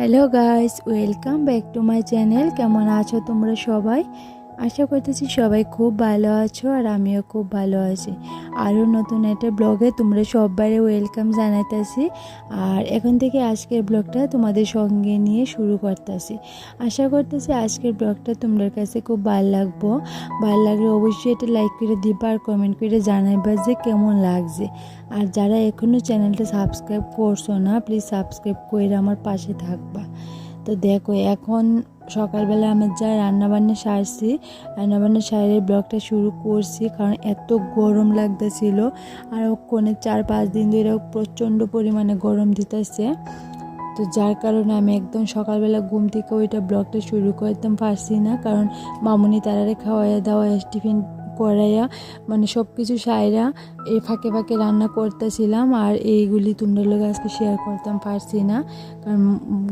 Hello guys welcome back to my channel কেমন আছো তোমরা সবাই? আশা করতেছি সবাই খুব ভালো আছো আর আমিও খুব ভালো আছি। আরও নতুন একটা ব্লগে তোমরা সবাই ওয়েলকাম জানাইতেছি। আর এখন থেকে আজকের ব্লগটা তোমাদের সঙ্গে নিয়ে শুরু করতেছি। আশা করতেছি আজকের ব্লগটা তোমাদের কাছে খুব ভালো লাগবো। ভালো লাগলে অবশ্যই এটা লাইক করে দিবা আর কমেন্ট করে জানাইবা যে কেমন লাগছে। আর যারা এখনও চ্যানেলটা সাবস্ক্রাইব করছ না প্লিজ সাবস্ক্রাইব করে আমার পাশে থাকবা। তো দেখো, এখন সকালবেলা আমি যা রান্নাবান্না সারছি, রান্নাবান্না সারে ব্লগটা শুরু করছি কারণ এত গরম লাগতেছিল। আর ওখানে চার পাঁচ দিন ধরে প্রচণ্ড পরিমাণে গরম দিতেছে। তো যার কারণে আমি একদম সকালবেলা ঘুম থেকে ওইটা ব্লগটা শুরু করতাম, পারছি না। কারণ মামুনি তারারে খাওয়াইয়া দাওয়া টিফিন করাইয়া মানে সব কিছু সাইরা এ ফাঁকে ফাঁকে রান্না করতেছিলাম আর এইগুলি তোমরা লোক আজকে শেয়ার করতাম, পারছি না। কারণ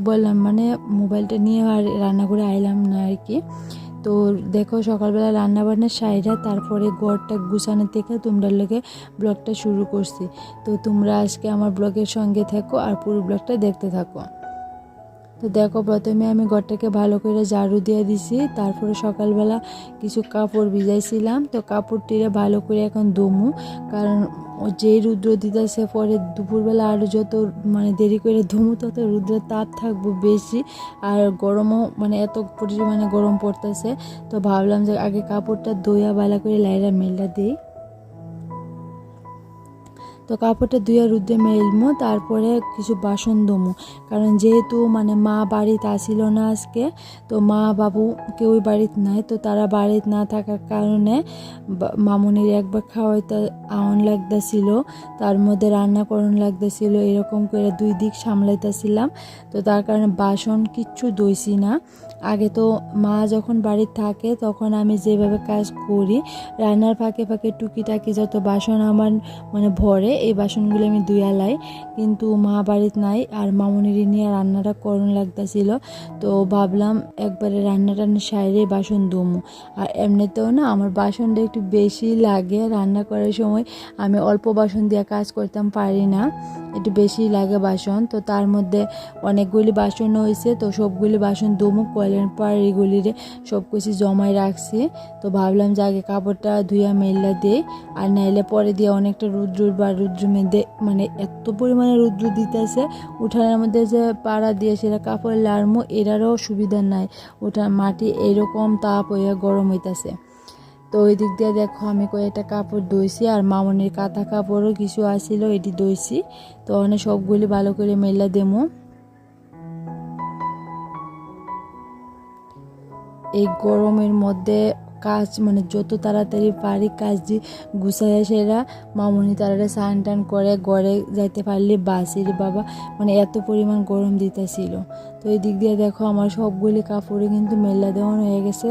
বললাম মানে মোবাইলটা নিয়ে আর রান্না করে আইলাম না আর কি। তো দেখো, সকালবেলা রান্না বান্না সাইরা, তারপরে গড়টা গুছানো থেকে তোমরা লোকে ব্লগটা শুরু করছি। তো তোমরা আজকে আমার ব্লগের সঙ্গে থাকো আর পুরো ব্লগটা দেখতে থাকো। তো দেখো প্রথমে আমি ঘরটাকে ভালো করে ঝাড়ু দিয়ে দিছি, তারপরে সকালবেলা কিছু কাপড় ভিজাইছিলাম। তো কাপড়টিরে ভালো করে এখন দমু কারণ যেই রুদ্র দিতেছে পরে দুপুরবেলা আরও যত মানে দেরি করে ধুমু, তত রুদ্রের তাপ থাকব বেশি। আর গরমও মানে এত পরিমাণে গরম পড়তেছে, তো ভাবলাম যে আগে কাপড়টা ধুইয়া ভালো করে লাইরা মেলটা দিই। তো কাপড়টা ধুয়ে রুদ্রে মেলমো, তারপরে কিছু বাসন দমু কারণ যেহেতু মানে মা বাড়িতে আসিল না আজকে, তো মা বাবু কেউই বাড়িতে নাই, তো তারা বাড়িতে না থাকার কারণে মামুনির একবার খাওয়াইতে আউন লাগতেছিল, তার মধ্যে রান্না করণ লাগতেছিল, এরকম করে দুই দিক সামলাইতেছিলাম। তো তার কারণে বাসন কিচ্ছু দইছি না। আগে তো মা যখন বাড়িতে থাকে, তখন আমি যেভাবে কাজ করি, রান্নার ফাঁকে ফাঁকে টুকিটাকি যত বাসন আমার মানে ভরে এই বাসনগুলো আমি ধুয়ালাই কিন্তু মা বাড়ির নাই, আর মামুনির নিয়ে রান্নাটা করুন লাগতেছিল। তো ভাবলাম একবারে রান্না টান্না সাইরে বাসন দুম আর এমনিতেও না আমার বাসনটা একটু বেশি লাগে রান্না করার সময়। আমি অল্প বাসন দিয়ে কাজ করতাম, পারি না। একটু বেশি লাগে বাসন, তো তার মধ্যে অনেকগুলি বাসন হয়েছে, তো সবগুলি বাসন দমু কয়লেন পর এগুলিরে সব কিছু জমায় রাখছি। তো ভাবলাম যে আগে কাপড়টা ধুইয়া মেললা দিই, আর নাইলে পরে দিয়ে অনেকটা রুদ্র বা রুদ্র মেদে মানে এত পরিমাণে রুদ্র দিতেছে, উঠানের মধ্যে যে পাড়া দিয়ে সেটা কাপড় লাড়মো এরারও সুবিধা নাই। উঠান মাটি এরকম তাপ হইয়া গরম হইতাছে। তো ওই দিক দিয়ে দেখো আমি কয়েকটা কাপড় ধুইছি আর মামনির কাঁথা কাপড়ও কিছু আসিল, এটি ধুইছি। তো অনেক সবগুলি ভালো করে মেলা দেমো এই গরমের মধ্যে কাজ মানে যত তাড়াতাড়ি পারি কাজ দিয়ে গুছাইয়া সেরা মামনি তারা স্নান টান করে ঘরে যাইতে পারলে বাসির বাবা মানে এত পরিমাণ গরম দিতেছিল। তো এই দিক দিয়ে দেখো আমার সবগুলি কাপড়ে কিন্তু মেলা দেওয়ানো হয়ে গেছে।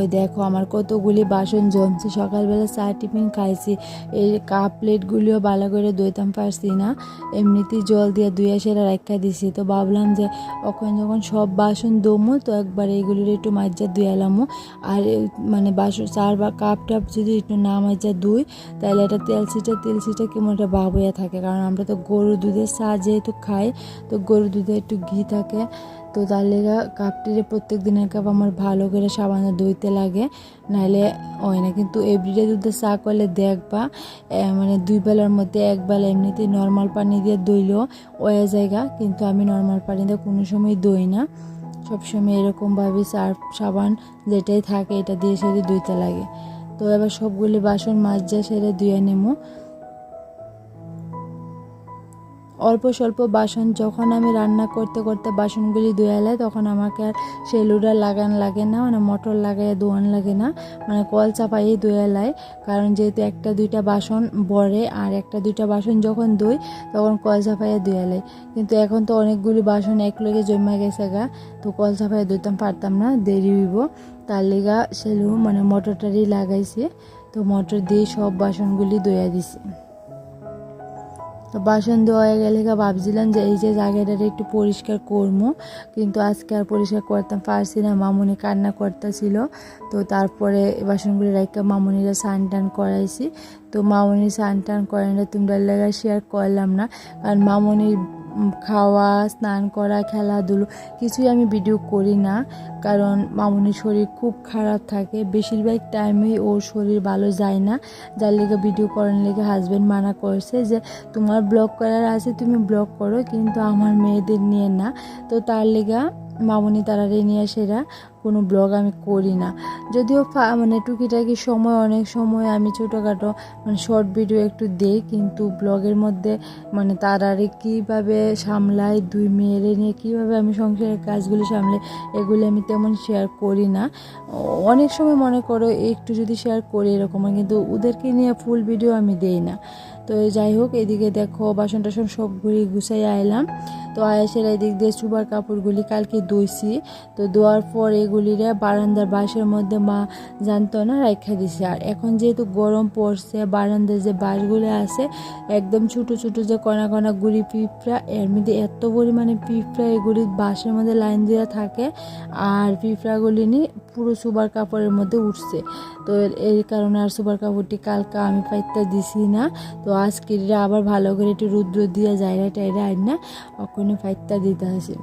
ওই দেখো আমার কতগুলি বাসন জমছে। সকালবেলা চা টিফিন খাইছি। এই কাপ প্লেটগুলিও ভালো করে ধুইতাম, পারছি না। এমনিতেই জল দিয়ে ধুয়ে সেরা রাখা দিছি। তো ভাবলাম যে, ওখানে যখন সব বাসন দমো তো একবার এইগুলির একটু মাজা ধুয়ালামো আর মানে বাসন, চার বা কাপ টাপ যদি একটু না মাজা দুই তাহলে এটা তেল ছিটা তেল ছিটা কেমন একটা ভাব হয়ে থাকে। কারণ আমরা তো গরু দুধের চা যেহেতু খাই, তো গরু দুধে একটু ঘি থাকে। তো তার লেগা কাপটিরে প্রত্যেক দিনের কাপ আমার ভালো করে সাবানে ধুইতে লাগে। নাহলে হয় না, কিন্তু এভরিডে দুধে চা করলে দেখবা মানে দুই বেলার মধ্যে এক বেলা এমনিতেই নর্মাল পানি দিয়ে ধুইলেও ওয়া জায়গা, কিন্তু আমি নর্মাল পানি দিয়ে কোনো সময় দই না। সবসময় এরকমভাবে সার্ফ সাবান যেটাই থাকে এটা দিয়ে সেটা ধুইতে লাগে। তো এবার সবগুলি বাসন মাছ যা সেটা ধুয়ে নেব অল্প স্বল্প বাসন, যখন আমি রান্না করতে করতে বাসনগুলি ধুয়ালাই তখন আমাকে আর সেলুডার লাগান লাগে না মানে মোটর লাগাইয়া ধোয়ান লাগে না মানে কল চাপাইয়ে ধুয়ালাই কারণ যেহেতু একটা দুইটা বাসন বড়ে আর একটা দুইটা বাসন যখন ধুই, তখন কল চাপাইয়া ধুয়ালাই কিন্তু এখন তো অনেকগুলি বাসন এক লগে জমা গেছে গা, তো কল চাপাইয়া ধুতাম পারতাম না, দেরি হইব। তার লেগা সেলু মানে মোটরটারই লাগাইছে, তো মোটর দিয়ে সব বাসনগুলি ধুয়া দিছে। তো বাসন ধোয়া গেলে গা ভাবছিলাম যে এই যে জায়গাটা একটু পরিষ্কার করব কিন্তু আজকে আর পরিষ্কার করতাম পারছি না, মামুনি কান্না করতেছিল। তো তারপরে বাসনগুলি রাখা মামনিরা স্নান টান করাইছি। তো মামুনি স্নান টান করেন তোমরা লেগা শেয়ার করলাম না। কারণ মামুনির খাওয়া, স্নান করা, খেলাধুলো কিছুই আমি ভিডিও করি না। কারণ মামুনির শরীর খুব খারাপ থাকে। বেশিরভাগ টাইমেই ওর শরীর ভালো যায় না। যার লেগে ভিডিও করার লেগে হাজব্যান্ড মানা করছে যে, তোমার ব্লগ করার আছে, তুমি ব্লগ করো। কিন্তু আমার মেয়েদের নিয়ে না। তো তার লেগা মামুনি তারারে নিয়ে সেরা কোনো ব্লগ আমি করি না। যদিও মানে টুকিটাকি সময়, অনেক সময় আমি ছোটোখাটো মানে শর্ট ভিডিও একটু দেই, কিন্তু ব্লগের মধ্যে মানে তারারে কীভাবে সামলাই দুই মেয়েরে নিয়ে কীভাবে আমি সংসারের কাজগুলি সামলাই, এগুলি আমি তেমন শেয়ার করি না। অনেক সময় মনে করো, একটু যদি শেয়ার করি এরকম, কিন্তু ওদেরকে নিয়ে ফুল ভিডিও আমি দেই না। তো যাই হোক, এদিকে দেখো বাসন টাসন সবগুলি গুছাই আইলাম। তো আয়েসের এদিক দিয়ে চুবার কাপড়গুলি কালকে ধুইছি। তো ধোয়ার পর এগুলিরে বারান্দার বাঁশের মধ্যে মা জানতো না রাখা দিছে। আর এখন যেহেতু গরম পড়ছে, বারান্দার যে বাঁশগুলো আছে, একদম ছোটো ছোটো যে কণা কণা গুড়ি পিঁপড়া, এর মধ্যে এত পরিমাণে পিঁপড়া এগুলি বাঁশের মধ্যে লাইন দেওয়া থাকে, আর পিঁপড়াগুলি নিয়ে পুরো সুবার কাপড়ের মধ্যে উঠছে। তো এই কারণে আর সুবার কাপড়টি কালকে আমি পাইতে দিছি না। তো আজকে আবার ভালো করে একটু রুদ্র দিয়ে জায়গা টাইরা আইন না। ওখানে ফাইটটা দিতে আসে।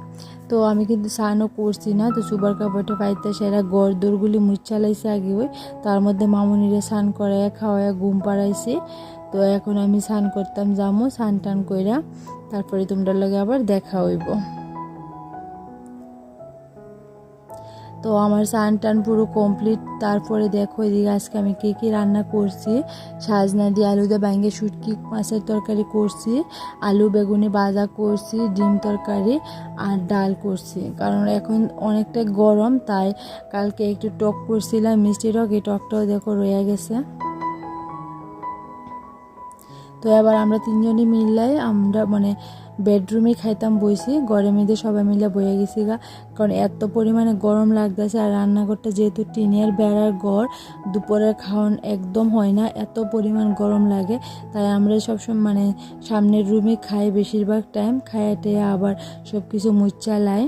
তো আমি কিন্তু স্নানও করছি না, তো সুবার কাপড়টা ফাইতা সেরা গড় দৌড়গুলি মুচ্ছালাইছে আগে ওই, তার মধ্যে মামুনিরা স্নান করাইয়া খাওয়াইয়া ঘুম পাড়াইছে। তো এখন আমি স্নান করতাম, যামো স্নান টান কইরা, তারপরে তোমরা লগে আবার দেখা হইব। তো আমার স্নান টান পুরো কমপ্লিট তারপরে দেখো এদিকে আজকে আমি কী কী রান্না করছি। সাজনা দিয়ে আলু দিয়ে ব্যাঙ্গে শুটকি, মাছের তরকারি করছি, আলু, বেগুনি ভাজা করছি, ডিম তরকারি আর ডাল করছি। কারণ এখন অনেকটা গরম, তাই কালকে একটু টক করছিলাম, মিষ্টি টক, এই টকটাও দেখো রয়ে গেছে। তো এবার আমরা তিনজনই মিললাই আমরা মানে বেডরুমে খাইতাম, বইছি। ঘরে মিলে সবাই মিলে বয়ে গেছি গা। কারণ এত পরিমাণে গরম লাগতেছে আর রান্নাঘরটা যেহেতু টিনের বেড়ার ঘর, দুপুরের খাওয়ান একদম হয় না, এত পরিমাণ গরম লাগে। তাই আমরা সবসময় মানে সামনের রুমে খাই বেশিরভাগ টাইম খাইয়া খাইতে আবার সব কিছু মুচ্ছা লাই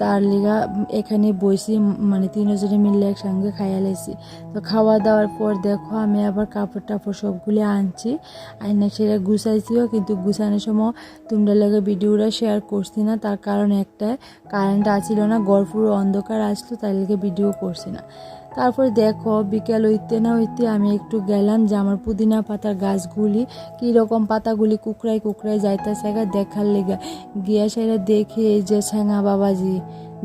তার লিগা এখানে বসি মানে তিনজনে মিললে একসঙ্গে খাইয়া লাইছি তো খাওয়া দাওয়ার পর দেখো, আমি আবার কাপড় টাপড় সবগুলি আনছি। আইনা সেটা গুছাইছিও, কিন্তু গুছানোর সময় তোমরা লাগে ভিডিওটা শেয়ার করছি না। তার কারণ একটা কারেন্ট আসছিল না গড় অন্ধকার আসলো, তাই লেগে ভিডিও করছি না। তারপর দেখো, বিকেল হইতে না হইতে আমি একটু গেলাম যে আমার পুদিনা পাতার গাছগুলি কীরকম পাতাগুলি কুকড়ায় কুকড়ায় যাইতেছে গা দেখার লেগে। গিয়া সেটা দেখি এই যে ছ্যাঙা বাবাজি,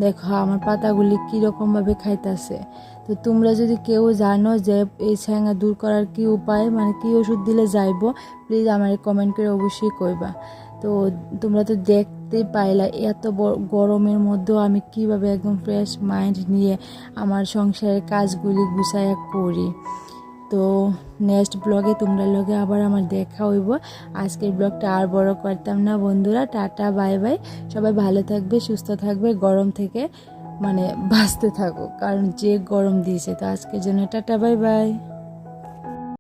দেখো আমার পাতাগুলি কীরকমভাবে খাইতেছে। তো তোমরা যদি কেউ জানো যে এই ছ্যাঙা দূর করার কি উপায় মানে কি ওষুধ দিলে যাইবো প্লিজ আমার কমেন্ট করে অবশ্যই কইবা। তো তোমরা তো দেখতেই পাইলা এত গরমের মধ্যেও আমি কীভাবে একদম ফ্রেশ মাইন্ড নিয়ে আমার সংসারের কাজগুলি গুছাইয়া করি। তো নেক্সট ব্লগে তোমরা লগে আবার আমার দেখা হইব। আজকের ব্লগটা আর বড় করতাম না বন্ধুরা। টাটা বাই বাই সবাই ভালো থাকবে, সুস্থ থাকবে, গরম থেকে মানে বাঁচতে থাকো কারণ যে গরম দিয়েছে, তো আজকের জন্য টাটা বাই বাই